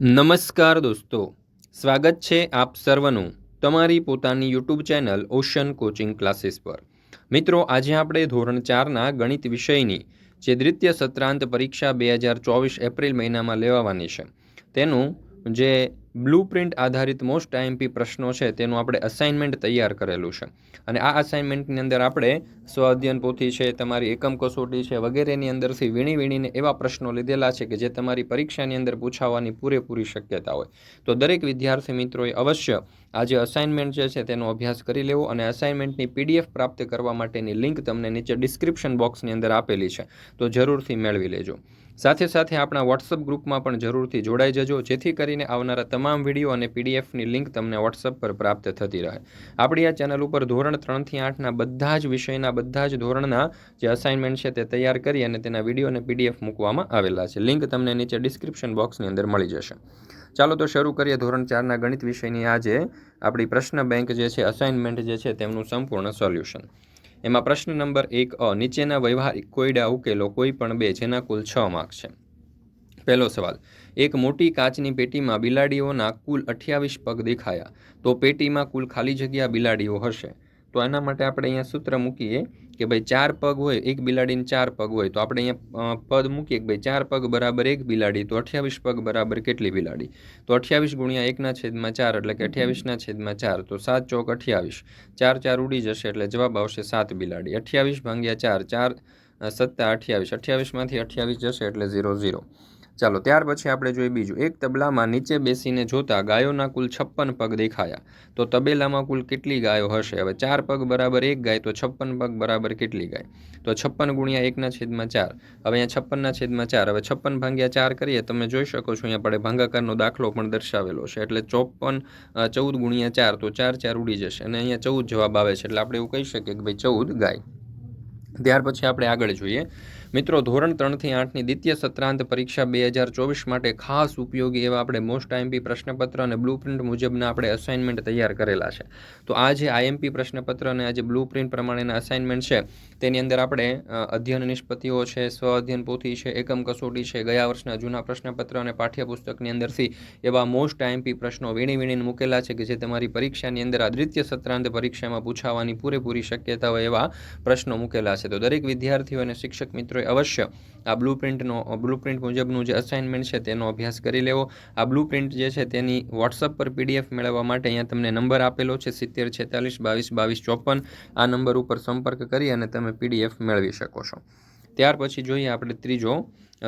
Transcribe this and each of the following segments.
નમસ્કાર દોસ્તો, સ્વાગત છે આપ સર્વનું તમારી પોતાની YouTube channel Ocean coaching classes પર. મિત્રો, આજે આપણે ધોરણ ચારના ગણિત વિષયની, જે દ્વિતીય સત્રાંત પરીક્ષા બે હજાર ચોવીસ એપ્રિલ મહિનામાં લેવાવાની છે. તેનું જે બ્લુ પ્રિન્ટ આધારિત મોસ્ટ આઈએમપી પ્રશ્નો છે, તેનું આપણે અસાઇનમેન્ટ તૈયાર કરેલું છે. અને આ અસાઇનમેન્ટની અંદર આપણે સ્વાધ્યન પોથી છે, તમારી એકમ કસોટી છે, વગેરેની અંદરથી વીણી વીણીને એવા પ્રશ્નો લીધેલા છે કે જે તમારી પરીક્ષાની અંદર પૂછાવાની પૂરેપૂરી શક્યતા હોય. તો દરેક વિદ્યાર્થી મિત્રોએ અવશ્ય આ જે અસાઇનમેન્ટ જે છે તેનો અભ્યાસ કરી લેવો અને અસાઇનમેન્ટની પીડીએફ પ્રાપ્ત કરવા માટેની લિંક તમને નીચે ડિસ્ક્રિપ્શન બોક્સની અંદર આપેલી છે. તો જરૂરથી મેળવી લેજો. સાથે સાથે આપણા વોટ્સઅપ ગ્રુપમાં પણ જરૂરથી જોડાઈ જજો, જેથી કરીને આવનારા તમામ વીડિયો અને પીડીએફની લિંક તમને વોટ્સઅપ પર પ્રાપ્ત થતી રહે. આપણી આ ચેનલ ઉપર ધોરણ ત્રણથી આઠના બધા જ વિષયના, બધા જ ધોરણના જે અસાઇનમેન્ટ છે તે તૈયાર કરી અને તેના વીડિયો અને પીડીએફ મૂકવામાં આવેલા છે. લિંક તમને નીચે ડિસ્ક્રિપ્શન બોક્સની અંદર મળી જશે. ચાલો તો શરૂ કરીએ ધોરણ ચારના ગણિત વિષયની. આજે આપણી પ્રશ્ન બેંક જે છે અસાઇનમેન્ટ જે છે, તેમનું સંપૂર્ણ સોલ્યુશન એમાં પ્રશ્ન નંબર એક, અ, નીચેના વ્યવહારિક કોયડા ઉકેલો કોઈ પણ બે, જેના કુલ છ માર્ક છે. પહેલો સવાલ, એક મોટી કાચની પેટીમાં બિલાડીઓના કુલ અઠ્યાવીસ પગ દેખાયા, તો પેટીમાં કુલ ખાલી જગ્યા બિલાડીઓ હશે. તો એના માટે આપણે અહીંયા સૂત્ર મૂકીએ કે ભાઈ ચાર પગ હોય, એક બિલાડીને ચાર પગ હોય, તો આપણે અહીંયા પદ મૂકીએ કે ભાઈ ચાર પગ બરાબર એક બિલાડી, તો અઠ્યાવીસ પગ બરાબર કેટલી બિલાડી? તો અઠ્યાવીસ ગુણ્યા એકના છેદમાં ચાર, એટલે કે અઠ્યાવીસના છેદમાં ચાર, તો સાત ચોક અઠ્યાવીસ. ચાર ચાર ઉડી જશે એટલે જવાબ આવશે સાત બિલાડી. અઠ્યાવીસ ભાંગ્યા ચાર ચાર સત્તા અઠ્યાવીસ. અઠ્યાવીસમાંથી અઠ્યાવીસ જશે એટલે ઝીરો ઝીરો. ચાલો, ત્યાર પછી આપણે જોઈએ બીજું. એક તબલામાં નીચે બેસીને જોતા ગાયોના કુલ છપ્પન પગ દેખાયા. તો તબેલામાં કુલ કેટલી ગાયો હશે? હવે ચાર પગ બરાબર એક ગાય, તો છપ્પન પગ બરાબર કેટલી ગાય? તો છપ્પન ગુણ્યા એકના છેદમાં ચાર. હવે અહીંયા છપ્પનના છેદમાં ચાર. હવે છપ્પન ભાંગ્યા ચાર કરીએ, તમે જોઈ શકો છો અહીંયા આપણે ભાંગાકારનો દાખલો પણ દર્શાવેલો છે. એટલે ચોપન ચૌદ ગુણ્યા ચાર, તો ચાર ચાર ઉડી જશે. અને અહીંયા ચૌદ જવાબ આવે છે. એટલે આપણે એવું કહી શકીએ કે ભાઈ ચૌદ ગાય. ત્યાર પછી આપણે આગળ જોઈએ. મિત્રો, ધોરણ ત્રણથી આઠની દ્વિતીય સત્રાંત પરીક્ષા બે હજાર ચોવીસ માટે ખાસ ઉપયોગી એવા આપણે મોસ્ટ આઈએમપી પ્રશ્નપત્ર અને બ્લુ પ્રિન્ટ મુજબના આપણે અસાઇનમેન્ટ તૈયાર કરેલા છે. તો આ જે આઈએમપી પ્રશ્નપત્ર અને આ જે બ્લુ પ્રિન્ટ પ્રમાણેના અસાઇનમેન્ટ છે, તેની અંદર આપણે અધ્યયન નિષ્પત્તિઓ છે, સ્વ અધ્યયન પોથી છે, એકમ કસોટી છે, ગયા વર્ષના જૂના પ્રશ્નપત્ર અને પાઠ્યપુસ્તકની અંદરથી એવા મોસ્ટ આઈએમપી પ્રશ્નો વીણી વીણીને મૂકેલા છે કે જે તમારી પરીક્ષાની અંદર આ દ્વિતીય સત્રાંત પરીક્ષામાં પૂછાવાની પૂરેપૂરી શક્યતા હોય એવા પ્રશ્નો મૂકેલા છે. તો દરેક વિદ્યાર્થીઓ અને શિક્ષક મિત્રોએ અવશ્ય આ બ્લુ પ્રિન્ટનો બ્લુ પ્રિન્ટ મુજબનું જે અસાઇનમેન્ટ છે તેનો અભ્યાસ કરી લેવો. આ બ્લુ પ્રિન્ટ જે છે તેની વોટ્સઅપ પર પીડીએફ મેળવવા માટે અહીંયા તમને નંબર આપેલો છે, સિત્તેર, છેતાલીસ, બાવીસ બાવીસ, ચોપન. આ નંબર ઉપર સંપર્ક કરી અને તમે પીડીએફ મેળવી શકો છો. ત્યાર પછી જોઈએ આપણે ત્રીજો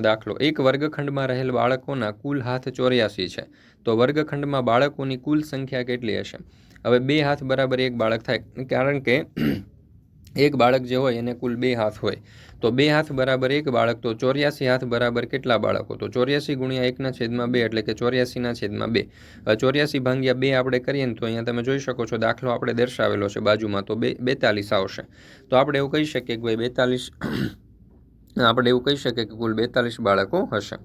દાખલો. એક વર્ગખંડમાં રહેલ બાળકોના કુલ હાથ ચોર્યાસી છે. તો વર્ગખંડમાં બાળકોની કુલ સંખ્યા કેટલી હશે? હવે બે હાથ બરાબર એક બાળક થાય. કારણ કે એક બાળક જે હોય એને કુલ બે હાથ હોય. તો બે હાથ બરાબર એક બાળક, તો ચોર્યાસી હાથ બરાબર કેટલા બાળકો? તો ચોર્યાસી ગુણ્યા એકના છેદમાં બે એટલે કે ચોર્યાસીના છેદમાં બે. ચોર્યાસી ભાંગ્યા બે આપણે કરીએ ને તો અહીંયા તમે જોઈ શકો છો દાખલો આપણે દર્શાવેલો છે બાજુમાં, તો બે, બેતાલીસ આવશે. તો આપણે એવું કહી શકીએ કે ભાઈ બેતાલીસ આપણે એવું કહી શકીએ કે કુલ બેતાલીસ બાળકો હશે.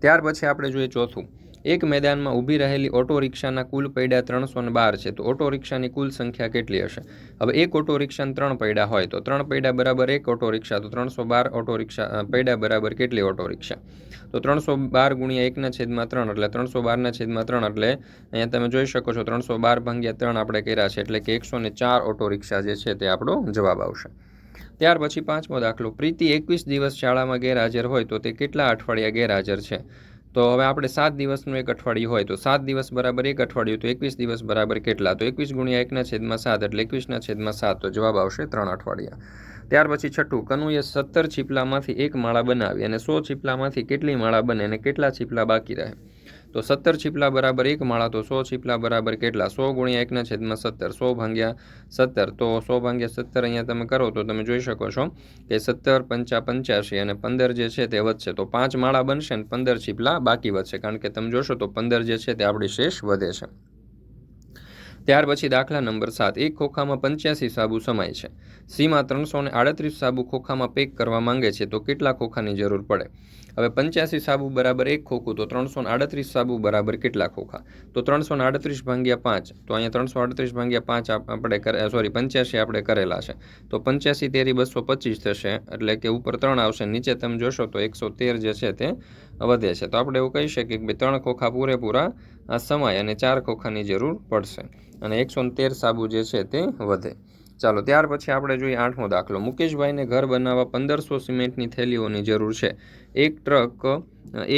ત્યાર પછી આપણે જોઈએ ચોથું. એક મેદાનમાં ઊભી રહેલી ઓટો રિક્ષાના કુલ પૈડા ત્રણસો ને બાર છે. તો ઓટો રિક્ષાની કુલ સંખ્યા કેટલી હશે? હવે એક ઓટો રિક્ષાને ત્રણ પૈડા હોય તો ત્રણ પૈડા બરાબર એક ઓટો રિક્ષા તો ત્રણસો બાર ઓટો રિક્ષા પૈડા બરાબર કેટલી ઓટો રિક્ષા તો ત્રણસો બાર ગુણ્યા એકના છેદમાં ત્રણ, એટલે ત્રણસો બારના છેદમાં ત્રણ, એટલે અહીંયા તમે જોઈ શકો છો ત્રણસો બાર ભાંગ્યા ત્રણ આપણે કર્યા છે, એટલે કે એકસો ને ચાર ઓટો રિક્ષા જે છે તે આપણો જવાબ આવશે. ત્યાર પછી પાંચમો દાખલો. પ્રીતિ એકવીસ દિવસ શાળામાં ગેરહાજર હોય તો તે કેટલા અઠવાડિયા ગેરહાજર છે? તો હવે આપણે સાત દિવસનું એક અઠવાડિયું હોય તો સાત દિવસ બરાબર એક અઠવાડિયું, તો એકવીસ દિવસ બરાબર કેટલા? તો એકવીસ ગુણ્યા એકના છેદમાં સાત એટલે એકવીસના છેદમાં સાત, તો જવાબ આવશે ત્રણ અઠવાડિયા. ત્યાર પછી છઠ્ઠું, કનુએ સત્તર છીપલામાંથી એક માળા બનાવી અને સો છીપલામાંથી કેટલી માળા બને અને કેટલા છીપલા બાકી રહે? તો સત્તર છીપલા બરાબર એક માળા તો સો છીપલા બરાબર કેટલા? સો ગુણ્યા એકના છેદમાં સત્તર. સો ભાંગ્યા સત્તર. તો સો ભાંગ્યા સત્તર અહીંયા તમે કરો તો તમે જોઈ શકો છો કે સત્તર પંચા પંચ્યાસી અને પંદર જે છે તે વધશે. તો પાંચ માળા બનશે ને પંદર છીપલા બાકી વધશે. કારણ કે તમે જોશો તો પંદર જે છે તે આપણી શેષ વધે છે. ત્યાર પછી દાખલા નંબર સાત, એક ખોખામાં પંચ્યાસી સાબુ સમાય છે. સીમાં ત્રણસો ને આડત્રીસ સાબુ ખોખામાં પેક કરવા માંગે છે તો કેટલા ખોખાની જરૂર પડે? હવે પંચ્યાસી સાબુ બરાબર એક ખોખું તો ત્રણસો આડત્રીસ સાબુ બરાબર કેટલા ખોખા? તો ત્રણસો આડત્રીસ ભાંગ્યા પાંચ, તો અહીંયા ત્રણસો આડત્રીસ ભાંગ્યા પાંચ આપણે કરે સોરી પંચ્યાસી આપણે કરેલા છે. તો પંચ્યાસી તેરી બસો પચીસ થશે, એટલે કે ઉપર ત્રણ આવશે, નીચે તમે જોશો તો એકસો તેર જે છે તે વધે છે. તો આપણે એવું કહી શકીએ કે ભાઈ ત્રણ ખોખા પૂરેપૂરા સમાય અને ચાર ખોખાની જરૂર પડશે અને એકસો તેર સાબુ જે છે તે વધે. ચાલો, ત્યાર પછી આપણે જોઈએ આઠમો દાખલો. મુકેશભાઈને ઘર બનાવવા પંદરસો સિમેન્ટની થેલીઓની જરૂર છે. એક ટ્રક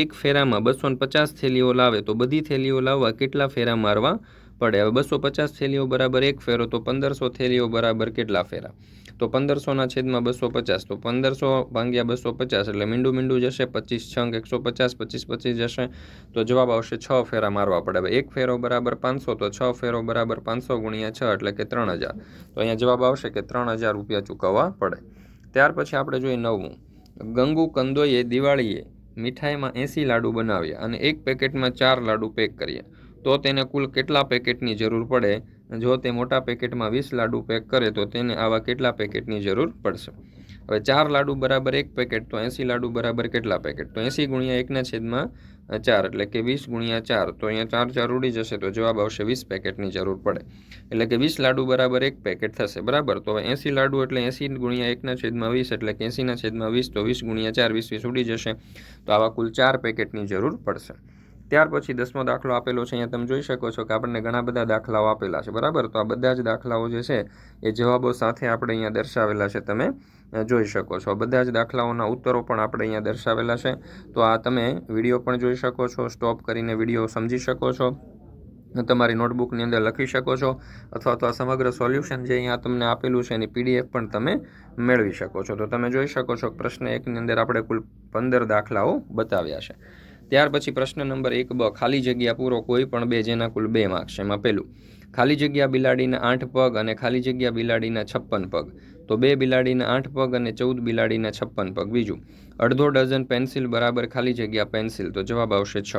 એક ફેરામાં બસો પચાસ થેલીઓ લાવે તો બધી થેલીઓ લાવવા કેટલા ફેરા મારવા? પડે. હવે બસો પચાસ થેલીઓ બરાબર એક ફેરો, તો પંદરસો થેલીઓ બરાબર કેટલા ફેરા? તો પંદરસોના છેદમાં બસો પચાસ, તો પંદરસો ભાંગ્યા બસો પચાસ એટલે મીંડું મીંડું જશે, પચીસ છંગ એકસો પચાસ, પચીસ પચીસ જશે, તો જવાબ આવશે છ ફેરા મારવા પડે. એક ફેરો બરાબર પાંચસો, તો છ ફેરો બરાબર પાંચસો ગુણ્યા છ એટલે કે ત્રણ હજાર. તો અહીંયા જવાબ આવશે કે ત્રણ હજાર રૂપિયા ચૂકવવા પડે. ત્યાર પછી આપણે જોઈએ નવમું. ગંગુ કંદોઈએ દિવાળીએ મીઠાઈમાં એંસી લાડુ બનાવ્યા અને એક પેકેટમાં ચાર લાડુ પેક કર્યા. તો તેને કુલ કેટલા પેકેટની જરૂર પડે? જો તે મોટા પેકેટમાં વીસ લાડુ પેક કરે, તો તેને આવા કેટલા પેકેટની જરૂર પડશે? હવે ચાર લાડુ બરાબર એક પેકેટ, તો એંસી લાડુ બરાબર કેટલા પેકેટ? તો એંસી ગુણ્યા એકના છેદમાં ચાર, એટલે કે વીસ ગુણ્યા ચાર, તો અહીંયા ચાર ચાર ઉડી જશે, તો જવાબ આવશે વીસ પેકેટની જરૂર પડે. એટલે કે વીસ લાડુ બરાબર એક પેકેટ થશે, બરાબર? તો હવે એંસી લાડુ એટલે એંસી ગુણ્યા એકના છેદમાં વીસ, એટલે કે એંસીના છેદમાં વીસ, તો વીસ ગુણ્યા ચાર, વીસ વીસ ઉડી જશે. તો આવા કુલ ચાર પેકેટની જરૂર પડશે. ત્યાર પછી દસમો દાખલો આપેલો છે, અહીંયા તમે જોઈ શકો છો કે આપણને ઘણા બધા દાખલાઓ આપેલા છે, બરાબર? તો આ બધા જ દાખલાઓ જે છે, એ જવાબો સાથે આપણે અહીંયા દર્શાવેલા છે, તમે જોઈ શકો છો. બધા જ દાખલાઓના ઉત્તરો પણ આપણે અહીંયા દર્શાવેલા છે. તો આ તમે વીડિયો પણ જોઈ શકો છો, સ્ટોપ કરીને વીડિયો સમજી શકો છો, તમારી નોટબુકની અંદર લખી શકો છો, અથવા તો આ સમગ્ર સોલ્યુશન જે અહીંયા તમને આપેલું છે, એની પીડીએફ પણ તમે મેળવી શકો છો. તો તમે જોઈ શકો છો પ્રશ્ન એકની અંદર આપણે કુલ પંદર દાખલાઓ બતાવ્યા છે. ત્યાર પછી પ્રશ્ન નંબર એક, બ, ખાલી જગ્યા પૂરો કોઈ પણ બે જેના કુલ બે માર્ક્સ એમાં પહેલું, ખાલી જગ્યા બિલાડીના આઠ પગ અને ખાલી જગ્યા બિલાડીના છપ્પન પગ. તો બે બિલાડીના આઠ પગ અને ચૌદ બિલાડીના છપ્પન પગ. બીજું, અડધો ડઝન પેન્સિલ બરાબર ખાલી જગ્યા પેન્સિલ. તો જવાબ આવશે છ.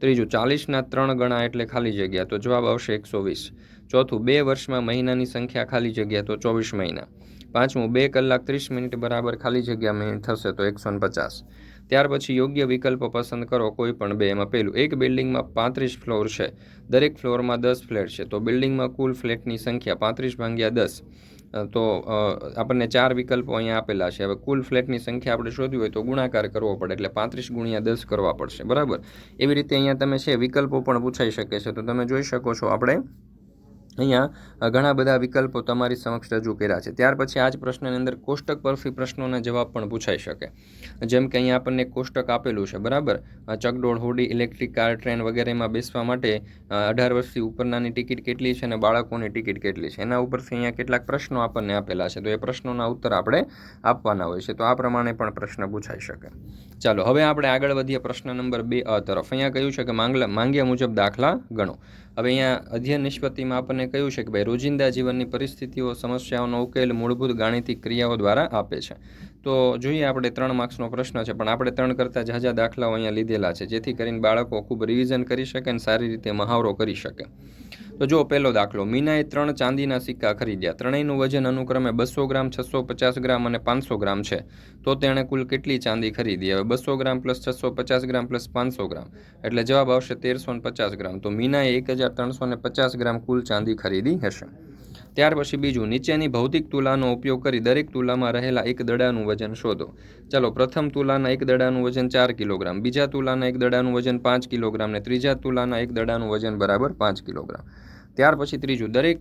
ત્રીજું, ચાલીસના ત્રણ ગણા એટલે ખાલી જગ્યા. તો જવાબ આવશે એકસો વીસ. ચોથું, બે વર્ષમાં મહિનાની સંખ્યા ખાલી જગ્યા તો ચોવીસ મહિના. પાંચમું, બે કલાક ત્રીસ મિનિટ બરાબર ખાલી જગ્યા મિનિટ થશે તો એકસો પચાસ. ત્યાર પછી યોગ્ય વિકલ્પ પસંદ કરો કોઈ પણ બે એમાં. પહેલું, એક બિલ્ડિંગમાં પાંત્રીસ ફ્લોર છે. દરેક ફ્લોરમાં દસ ફ્લેટ છે. તો બિલ્ડિંગમાં કુલ ફ્લેટની સંખ્યા પાંત્રીસ ભાગ્યા દસ. તો આપણને ચાર વિકલ્પો અહીંયા આપેલા છે. હવે કુલ ફ્લેટની સંખ્યા આપણે શોધવી હોય તો ગુણાકાર કરવો પડે. એટલે પાંત્રીસ ગુણ્યા દસ કરવા પડશે. બરાબર? એવી રીતે અહીંયા તમે છે વિકલ્પો પણ પૂછાઈ શકે છે. તો તમે જોઈ શકો છો આપણે અહીંયા ઘણા બધા વિકલ્પો તમારી સમક્ષ રજૂ કર્યા છે. ત્યાર પછી આ જ પ્રશ્નની અંદર કોષ્ટક પરથી પ્રશ્નોના જવાબ પણ પૂછાઈ શકે. જેમ કે અહીંયા આપણને કોષ્ટક આપેલું છે, બરાબર? ચકડોળ, હોડી, ઇલેક્ટ્રિક કાર, ટ્રેન વગેરેમાં બેસવા માટે અઢાર વર્ષથી ઉપરનાની ટિકિટ કેટલી છે અને બાળકોની ટિકિટ કેટલી છે? એના ઉપરથી અહીંયા કેટલાક પ્રશ્નો આપણને આપેલા છે. તો એ પ્રશ્નોના ઉત્તર આપણે આપવાના હોય છે. તો આ પ્રમાણે પણ પ્રશ્ન પૂછાઈ શકે. ચાલો, હવે આપણે આગળ વધીએ પ્રશ્ન નંબર બે તરફ. અહીંયા કહ્યું છે કે માંગલા, માંગ્યા મુજબ દાખલા ગણો. હવે અહીંયા અધ્યયન નિષ્પત્તિમાં આપણને કહ્યું છે કે ભાઈ રોજિંદા જીવનની પરિસ્થિતિઓ, સમસ્યાઓનો ઉકેલ મૂળભૂત ગાણિતિક ક્રિયાઓ દ્વારા આપે છે. તો જોઈએ આપણે ત્રણ માર્ક્સનો પ્રશ્ન છે, પણ આપણે ત્રણ કરતાં ઝાઝા દાખલાઓ અહીંયા લીધેલા છે, જેથી કરીને બાળકો ખૂબ રિવિઝન કરી શકે અને સારી રીતે મહાવરો કરી શકે. તો જો પહેલો દાખલો, મીનાએ ત્રણ ચાંદીના સિક્કા ખરીદ્યા. ત્રણેયનું વજન અનુક્રમે બસો ગ્રામ, છસો પચાસ ગ્રામ અને પાંચસો ગ્રામ છે. તો તેણે કુલ કેટલી ચાંદી ખરીદી? હવે બસો ગ્રામ પ્લસ છસો પચાસ ગ્રામ પ્લસ પાંચસો ગ્રામ. એટલે જવાબ આવશે તેરસો પચાસ ગ્રામ. તો મીનાએ એક હજાર ત્રણસો પચાસ ગ્રામ કુલ ચાંદી ખરીદી હશે. ત્યાર પછી બીજું, નીચેની ભૌતિક તુલાનો ઉપયોગ કરી દરેક તુલામાં રહેલા એક દડાનું વજન શોધો. ચાલો, પ્રથમ તુલાના એક દડાનું વજન ચાર કિલોગ્રામ, બીજા તુલાના એક દડાનું વજન પાંચ કિલોગ્રામ ને ત્રીજા તુલાના એક દડાનું વજન બરાબર પાંચ કિલોગ્રામ. ત્યાર પછી ત્રીજું, દરેક,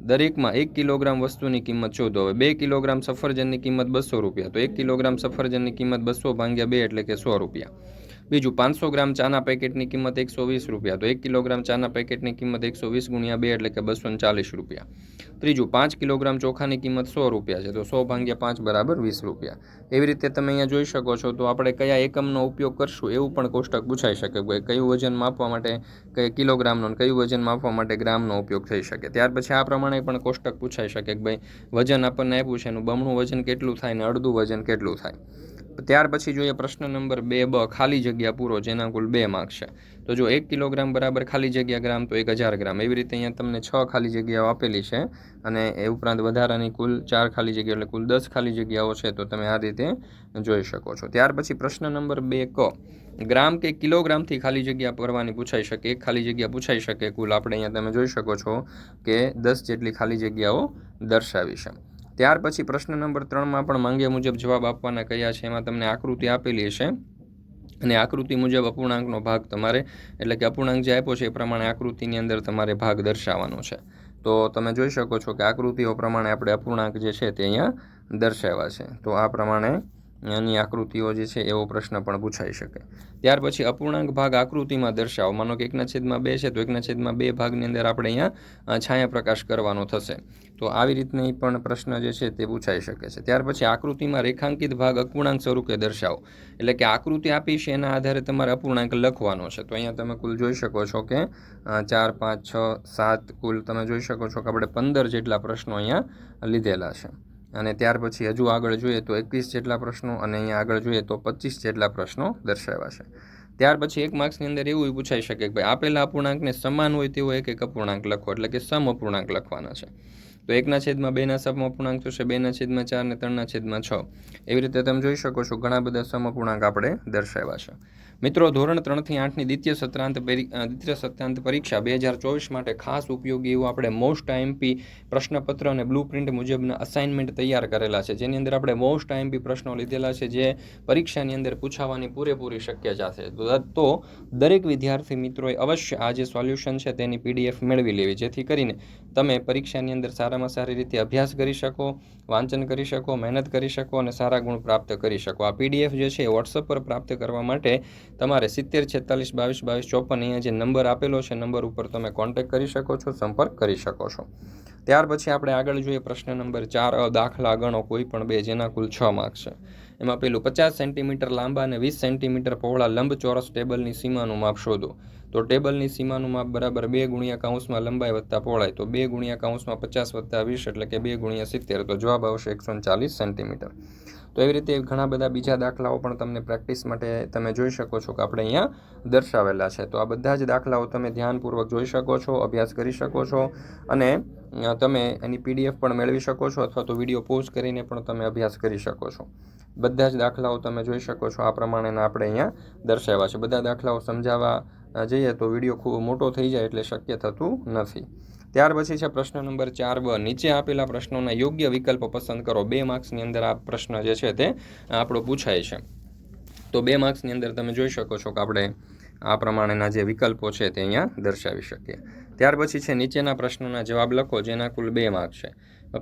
દરેકમાં એક કિલોગ્રામ વસ્તુની કિંમત શોધો. હવે બે કિલોગ્રામ સફરજનની કિંમત બસો રૂપિયા, તો એક કિલોગ્રામ સફરજનની કિંમત બસો ભાંગ્યા બે એટલે કે સો રૂપિયા. બીજું પાંચસો ગ્રામ ચાના પેકેટની કિંમત એકસો વીસ રૂપિયા, તો એક કિલોગ્રામ ચાના પેકેટની કિંમત એકસો વીસ ગુણ્યા બે એટલે કે બસો ચાલીસ રૂપિયા. ત્રીજું, પાંચ કિલોગ્રામ ચોખાની કિંમત સો રૂપિયા છે, તો સો ભાંગ્યા પાંચ બરાબર વીસ રૂપિયા. એવી રીતે તમે અહીંયા જોઈ શકો છો, તો આપણે કયા એકમનો ઉપયોગ કરશું એવું પણ કોષ્ટક પૂછાઈ શકે કે કયું વજન માપવા માટે કઈ કિલોગ્રામનો કયું વજન માપવા માટે ગ્રામનો ઉપયોગ થઈ શકે. ત્યાર પછી આ પ્રમાણે પણ કોષ્ટક પૂછાઈ શકે કે ભાઈ, વજન આપણને આપ્યું છે, એનું બમણું વજન કેટલું થાય ને અડધું વજન કેટલું થાય. ત્યાર પછી જોઈએ પ્રશ્ન નંબર બે બ ખાલી જગ્યા પૂરો જેના કુલ બે માર્ક છે. તો જો એક કિલોગ્રામ બરાબર ખાલી જગ્યા ગ્રામ તો એક હજાર ગ્રામ. એવી રીતે અહીંયા તમને છ ખાલી જગ્યાઓ આપેલી છે અને એ ઉપરાંત વધારાની કુલ ચાર ખાલી જગ્યા એટલે કુલ દસ ખાલી જગ્યાઓ છે તો તમે આ રીતે જોઈ શકો છો. ત્યાર પછી પ્રશ્ન નંબર બે ક. ગ્રામ કે કિલોગ્રામથી ખાલી જગ્યા ભરવાની પૂછાઈ શકે, એક ખાલી જગ્યા પૂછાઈ શકે કુલ. આપણે અહીંયા તમે જોઈ શકો છો કે દસ જેટલી ખાલી જગ્યાઓ દર્શાવી છે. ત્યાર પછી પ્રશ્ન નંબર ત્રણમાં પણ માંગ્યા મુજબ જવાબ આપવાના કયા છે? એમાં તમને આકૃતિ આપેલી છે અને આકૃતિ મુજબ અપૂર્ણાંકનો ભાગ તમારે, એટલે કે અપૂર્ણાંક જે આપ્યો છે એ પ્રમાણે આકૃતિની અંદર તમારે ભાગ દર્શાવવાનો છે. તો તમે જોઈ શકો છો કે આકૃતિઓ પ્રમાણે આપણે અપૂર્ણાંક જે છે તે અહીંયા દર્શાવ્યા છે. તો આ પ્રમાણે એની આકૃતિઓ જે છે એવો પ્રશ્ન પણ પૂછાઈ શકે. ત્યાર પછી અપૂર્ણાંક ભાગ આકૃતિમાં દર્શાવો. માનો કે એકના છેદમાં બે છે, તો એકના છેદમાં બે ભાગની અંદર આપણે અહીંયા છાયા પ્રકાશ કરવાનો થશે. તો આવી રીતની પણ પ્રશ્ન જે છે તે પૂછાઈ શકે છે. ત્યાર પછી આકૃતિમાં રેખાંકિત ભાગ અપૂર્ણાંક સ્વરૂપે દર્શાવો. એટલે કે આકૃતિ આપી છે, એના આધારે તમારે અપૂર્ણાંક લખવાનો છે. તો અહીંયા તમે કુલ જોઈ શકો છો કે ચાર, પાંચ, છ, સાત કુલ તમે જોઈ શકો છો કે આપણે પંદર જેટલા પ્રશ્નો અહીંયા લીધેલા છે. અને ત્યાર પછી હજુ આગળ જોઈએ તો એકવીસ જેટલા પ્રશ્નો અને અહીંયા આગળ જોઈએ તો પચીસ જેટલા પ્રશ્નો દર્શાવ્યા છે. ત્યાર પછી એક માર્ક્સની અંદર એવું પૂછાઈ શકે કે ભાઈ આપેલા અપૂર્ણાંકને સમાન હોય તેવો એક એક અપૂર્ણાંક લખો, એટલે કે સમ અપૂર્ણાંક લખવાના છે. તો એકના છેદમાં બેના સમ અપૂર્ણાંક થશે, બેના છેદમાં ચાર ને ત્રણના છેદમાં છ. એવી રીતે તમે જોઈ શકો છો ઘણા બધા સમ અપૂર્ણાંક આપણે દર્શાવ્યા છે. મિત્રો, ધોરણ ત્રણથી આઠની દ્વિતીય સત્રાંત દ્વિતીય સત્રાંત પરીક્ષા બે હજાર ચોવીસ માટે ખાસ ઉપયોગી એવું આપણે મોસ્ટ આઈએમપી પ્રશ્નપત્ર અને બ્લુ પ્રિન્ટ મુજબના અસાઇનમેન્ટ તૈયાર કરેલા છે. જેની અંદર આપણે મોસ્ટ આઈએમપી પ્રશ્નો લીધેલા છે, જે પરીક્ષાની અંદર પૂછાવાની પૂરેપૂરી શક્યતા છે તો દરેક વિદ્યાર્થી મિત્રોએ અવશ્ય આ જે સોલ્યુશન છે, તેની પીડીએફ મેળવી લેવી. જેથી કરીને તમે પરીક્ષાની અંદર સારામાં સારી રીતે અભ્યાસ કરી શકો, વાંચન કરી શકો, મહેનત કરી શકો અને સારા ગુણ પ્રાપ્ત કરી શકો. આ પીડીએફ જે છે વોટ્સઅપ પર પ્રાપ્ત કરવા માટે તમારે સિત્તેર, છેતાલીસ, બાવીસ બાવીસ, ચોપન અહીંયા જે નંબર આપેલો છે, નંબર ઉપર તમે કોન્ટેક કરી શકો છો, સંપર્ક કરી શકો છો. ત્યાર પછી આપણે આગળ જોઈએ પ્રશ્ન નંબર ચાર દાખલા ગણો કોઈ પણ બે, જેના કુલ છ માર્ક છે. એમાં પેલું પચાસ સેન્ટીમીટર લાંબા અને વીસ સેન્ટીમીટર પહોળા લંબચોરસ ટેબલની સીમાનું માપ શોધો. તો ટેબલની સીમાનું માપ બરાબર બે ગુણ્યા કાઉન્સમાં લંબાઈ વત્તા પહોળાઈ. તો બે ગુણ્યા કાઉન્સમાં પચાસ વત્તા વીસ એટલે કે બે ગુણ્યા સિત્તેર. તો જવાબ આવશે એકસો ચાલીસ સેન્ટીમીટર તો એવી રીતે ઘણા બધા બીજા દાખલાઓ પણ તમને પ્રેક્ટિસ માટે તમે જોઈ શકો છો કે આપણે અહીંયા દર્શાવેલા છે. તો આ બધા જ દાખલાઓ તમે ધ્યાનપૂર્વક જોઈ શકો છો, અભ્યાસ કરી શકો છો અને તમે એની પીડીએફ પણ મેળવી શકો છો અથવા તો વીડિયો પોઝ કરીને પણ તમે અભ્યાસ કરી શકો છો. બધા જ દાખલાઓ તમે જોઈ શકો છો, આ પ્રમાણેના આપણે અહીંયા દર્શાવ્યા છે. બધા દાખલાઓ સમજાવવા જઈએ તો વીડિયો ખૂબ મોટો થઈ જાય એટલે શક્ય થતું નથી. ત્યાર પછી છે પ્રશ્ન નંબર ચાર બ. નીચે આપેલા પ્રશ્નોના યોગ્ય વિકલ્પ પસંદ કરો. બે માર્ક્સની અંદર આ પ્રશ્ન જે છે તે આપણો પૂછાય છે. તો બે માર્ક્સની અંદર તમે જોઈ શકો છો કે આપણે આ પ્રમાણેના જે વિકલ્પો છે તે અહીંયા દર્શાવી શકીએ. ત્યાર પછી છે નીચેના પ્રશ્નોના જવાબ લખો, જેના કુલ બે માર્ક છે.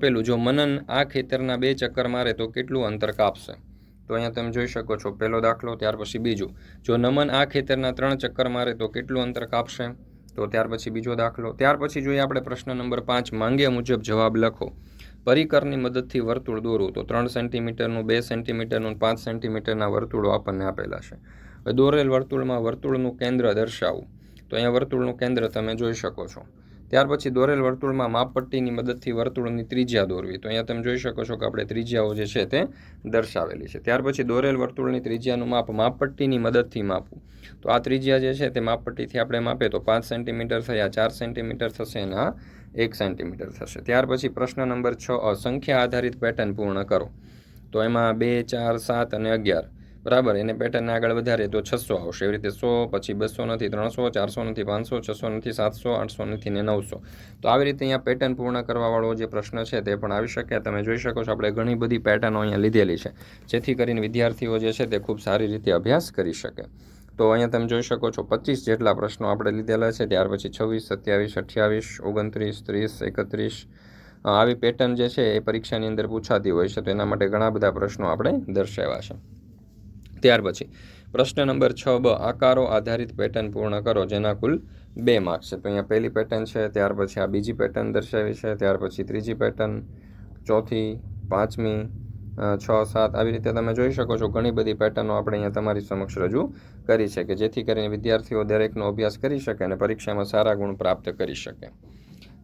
પેલું, જો મનન આ ખેતરના બે ચક્કર મારે તો કેટલું અંતર કાપશે? તો અહીંયા તમે જોઈ શકો છો, પહેલો દાખલો, ત્યાર પછી બીજું. જો નમન આ ખેતરના ત્રણ ચક્કર મારે તો કેટલું અંતર કાપશે? તો ત્યાર પછી બીજો દાખલો. ત્યાર પછી જોઈએ આપણે પ્રશ્ન નંબર પાંચ, માંગ્યા મુજબ જવાબ લખો. પરિકરની મદદથી વર્તુળ દોરવું તો ત્રણ સેન્ટીમીટરનું, બે સેન્ટીમીટરનું પાંચ સેન્ટીમીટરના વર્તુળો આપણને આપેલા છે. દોરેલ વર્તુળમાં વર્તુળનું કેન્દ્ર દર્શાવવું તો અહીંયા વર્તુળનું કેન્દ્ર તમે જોઈ શકો છો. ત્યાર પછી દોરેલ વર્તુળમાં માપપટ્ટીની મદદથી વર્તુળની ત્રિજ્યા દોરવી. તો અહીંયા તમે જોઈ શકો છો કે આપણે ત્રિજ્યાઓ જે છે તે દર્શાવેલી છે. ત્યાર પછી દોરેલ વર્તુળની ત્રિજ્યાનું માપ માપપટ્ટીની મદદથી માપવું. તો આ ત્રિજ્યા જે છે તે માપપટ્ટીથી આપણે માપીએ તો પાંચ સેન્ટીમીટર થયા, ચાર સેન્ટીમીટર થશે અને એક સેન્ટીમીટર થશે. ત્યાર પછી પ્રશ્ન નંબર છ સંખ્યા આધારિત પેટર્ન પૂર્ણ કરો. તો એમાં બે, ચાર, સાત અને અગિયાર. બરાબર, એને પેટર્નને આગળ વધારે તો છસો આવશે. એવી રીતે સો, પછી બસો નથી, ત્રણસો, ચારસો નથી, પાંચસો, છસો નથી, સાતસો, આઠસો નથી ને નવસો. તો આવી રીતે અહીંયા પેટર્ન પૂર્ણ કરવાવાળો જે પ્રશ્ન છે તે પણ આવી શકે. તમે જોઈ શકો છો આપણે ઘણી બધી પેટર્નો અહીંયા લીધેલી છે. જેથી કરીને વિદ્યાર્થીઓ જે છે તે ખૂબ સારી રીતે અભ્યાસ કરી શકે. તો અહીંયા તમે જોઈ શકો છો પચીસ જેટલા પ્રશ્નો આપણે લીધેલા છે. ત્યાર પછી છવ્વીસ, સત્યાવીસ, અઠ્યાવીસ, ઓગણત્રીસ, ત્રીસ, એકત્રીસ. આવી પેટર્ન જે છે એ પરીક્ષાની અંદર પૂછાતી હોય છે. તો એના માટે ઘણા બધા પ્રશ્નો આપણે દર્શાવ્યા છે. ત્યાર પછી, પ્રશ્ન નંબર છ બ, આકારો આધારિત પેટર્ન પૂર્ણ કરો, જેના કુલ બે માર્ક છે. તો અહીંયા પહેલી પેટર્ન છે, ત્યાર પછી આ બીજી પેટર્ન દર્શાવી છે, ત્યાર પછી ત્રીજી પેટર્ન ચોથી, પાંચમી છ, સાત, આવી રીતે તમે જોઈ શકો છો. ઘણી બધી પેટર્નો આપણે અહીંયા તમારી સમક્ષ રજૂ કરી છે કે જેથી કરીને વિદ્યાર્થીઓ દરેકનો અભ્યાસ કરી શકે અને પરીક્ષામાં સારા ગુણ પ્રાપ્ત કરી શકે.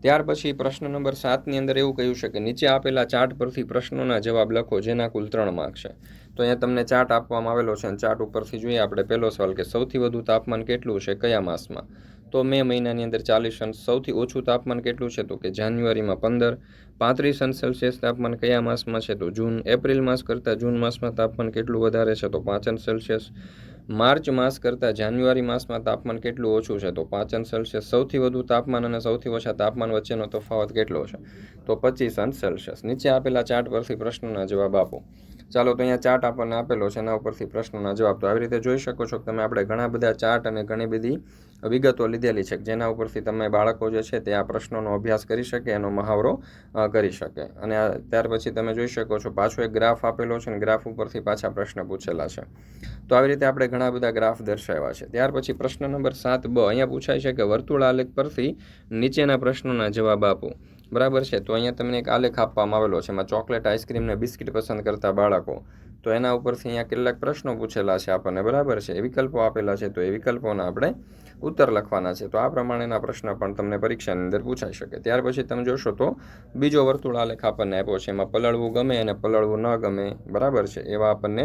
ત્યાર પછી પ્રશ્ન નંબર સાતની અંદર એવું કહ્યું છે કે નીચે આપેલા ચાર્ટ પરથી પ્રશ્નોના જવાબ લખો, જેના કુલ ત્રણ માર્ક છે. તો અહીંયા તમને ચાર્ટ આપવામાં આવેલો છે અને ચાર્ટ ઉપરથી જોઈએ આપણે પહેલો સવાલ કે સૌથી વધુ તાપમાન કેટલું છે, કયા માસમાં? તો મે મહિનાની અંદર ચાલીસ અંશ, સૌથી ઓછું તાપમાન કેટલું છે? તો કે જાન્યુઆરીમાં પંદર, પાંત્રીસ અંશ સેલ્સિયસ તાપમાન કયા માસમાં છે? તો જૂન, એપ્રિલ માસ કરતાં જૂન માસમાં તાપમાન કેટલું વધારે છે? તો પાંચ અંશ સેલ્સિયસ માર્ચ માસ કરતાં જાન્યુઆરી માસમાં તાપમાન કેટલું ઓછું છે? તો પાંચ અંશ સેલ્સિયસ સૌથી વધુ તાપમાન અને સૌથી ઓછા તાપમાન વચ્ચેનો તફાવત કેટલો છે? તો પચીસ અંશ સેલ્સિયસ. નીચે આપેલા ચાર્ટ પરથી પ્રશ્નોના જવાબ આપો. ચાલો તો અહીંયા ચાર્ટ આપણને આપેલો છે, એના ઉપરથી પ્રશ્નોના જવાબ. તો આવી રીતે જોઈ શકો છો કે તમે આપણે ઘણા બધા ચાર્ટ અને ઘણી બધી વિગતો લીધેલી છે. જેના ઉપરથી તમે બાળકો જે છે તે આ પ્રશ્નોનો અભ્યાસ કરી શકે, એનો મહાવરો કરી શકે. અને ત્યાર પછી તમે જોઈ શકો છો, પાછો એક ગ્રાફ આપેલો છે અને ગ્રાફ ઉપરથી પાછા પ્રશ્ન પૂછેલા છે. તો આવી રીતે આપણે ઘણા બધા ગ્રાફ દર્શાવ્યા છે. ત્યાર પછી પ્રશ્ન નંબર સાત બ, અહીંયા પૂછાય છે કે વર્તુળ આલેખ પરથી નીચેના પ્રશ્નોના જવાબ આપો. બરાબર છે? તો અહીંયા તમને એક આલેખ આપવામાં આવેલો છે, એમાં ચોકલેટ, આઈસ્ક્રીમ ને બિસ્કિટ પસંદ કરતા બાળકો. તો એના ઉપરથી અહીંયા કેટલાક પ્રશ્નો પૂછેલા છે આપણને, બરાબર છે? એ વિકલ્પો આપેલા છે, તો એ વિકલ્પોના આપણે ઉત્તર લખવાના છે. તો આ પ્રમાણેના પ્રશ્ન પણ તમને પરીક્ષાની અંદર પૂછાઈ શકે. ત્યાર પછી તમે જોશો તો બીજો વર્તુળ આલેખ આપણને આપ્યો છે, એમાં પલળવું ગમે અને પલળવું ન ગમે. બરાબર છે? એવા આપણને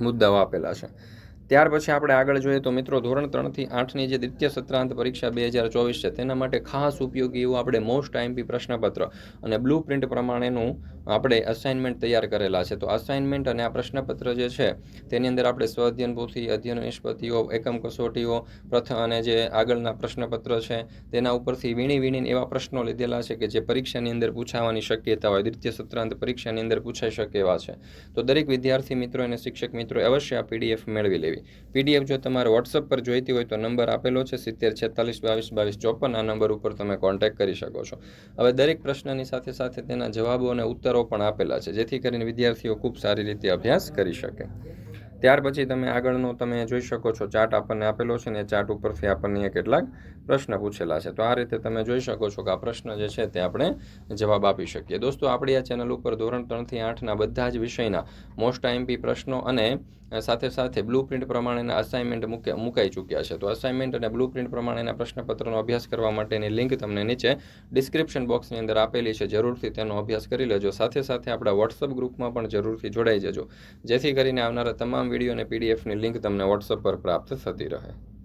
મુદ્દાઓ આપેલા છે. ત્યાર પછી આપણે આગળ જોઈએ તો મિત્રો ધોરણ ત્રણથી આઠની જે દ્વિતીય સત્રાંત પરીક્ષા બે હજાર ચોવીસ છે, તેના માટે ખાસ ઉપયોગી એવું આપણે મોસ્ટ આઈમપી પ્રશ્નપત્ર અને બ્લુ પ્રિન્ટ પ્રમાણેનું આપણે અસાઇનમેન્ટ તૈયાર કરેલા છે. તો અસાઇનમેન્ટ અને આ પ્રશ્નપત્ર જે છે, તેની અંદર આપણે સ્વ અધ્યયન પોથી અધ્યયન નિષ્પતિઓ એકમ કસોટીઓ, પ્રથમ અને જે આગળના પ્રશ્નપત્ર છે, તેના ઉપરથી વીણી વીણીને એવા પ્રશ્નો લીધેલા છે કે જે પરીક્ષાની અંદર પૂછાવાની શક્યતા હોય, દ્વિતીય સત્રાંત પરીક્ષાની અંદર પૂછાઈ શકે એવા છે. તો દરેક વિદ્યાર્થી મિત્રો અને શિક્ષક મિત્રો અવશ્ય આ પીડીએફ મેળવી લેવી. પીડીએફ જો તમારે વોટ્સઅપ પર જોઈતી હોય તો નંબર આપેલો છે સિત્તેર, છેતાલીસ, બાવીસ બાવીસ, ચોપન. આ નંબર ઉપર તમે કોન્ટેક્ટ કરી શકો છો. હવે દરેક પ્રશ્નની સાથે સાથે તેના જવાબો અને ઉત્તરો પણ આપેલા છે, જેથી કરીને વિદ્યાર્થીઓ ખૂબ સારી રીતે અભ્યાસ કરી શકે. ત્યાર પછી તમે આગળનો તમે જોઈ શકો છો, ચાર્ટ આપણને આપેલો છે ને ચાર્ટ ઉપરથી આપણને કેટલાક પ્રશ્ન પૂછેલા છે. તો આ રીતે તમે જોઈ શકો છો કે આ પ્રશ્ન જે છે તે આપણે જવાબ આપી શકીએ. દોસ્તો, આપણી આ ચેનલ ઉપર ધોરણ ત્રણથી આઠના બધા જ વિષયના મોસ્ટ આઈએમપી પ્રશ્નો અને સાથે સાથે બ્લુ પ્રિન્ટ પ્રમાણેના અસાઇનમેન્ટ મૂક્યા, મુકાઈ ચૂક્યા છે. તો અસાઇનમેન્ટ અને બ્લુ પ્રિન્ટ પ્રમાણેના પ્રશ્નપત્રનો અભ્યાસ કરવા માટેની લિંક તમને નીચે ડિસ્ક્રિપ્શન બોક્સની અંદર આપેલી છે. જરૂરથી તેનો અભ્યાસ કરી લેજો. સાથે સાથે આપણા વોટ્સઅપ ગ્રુપમાં પણ જરૂરથી જોડાઈ જજો. જેથી કરીને આવનારા તમામ વીડિયો અને પીડીએફની લિંક તમને વોટ્સઅપ પર પ્રાપ્ત થતી રહે.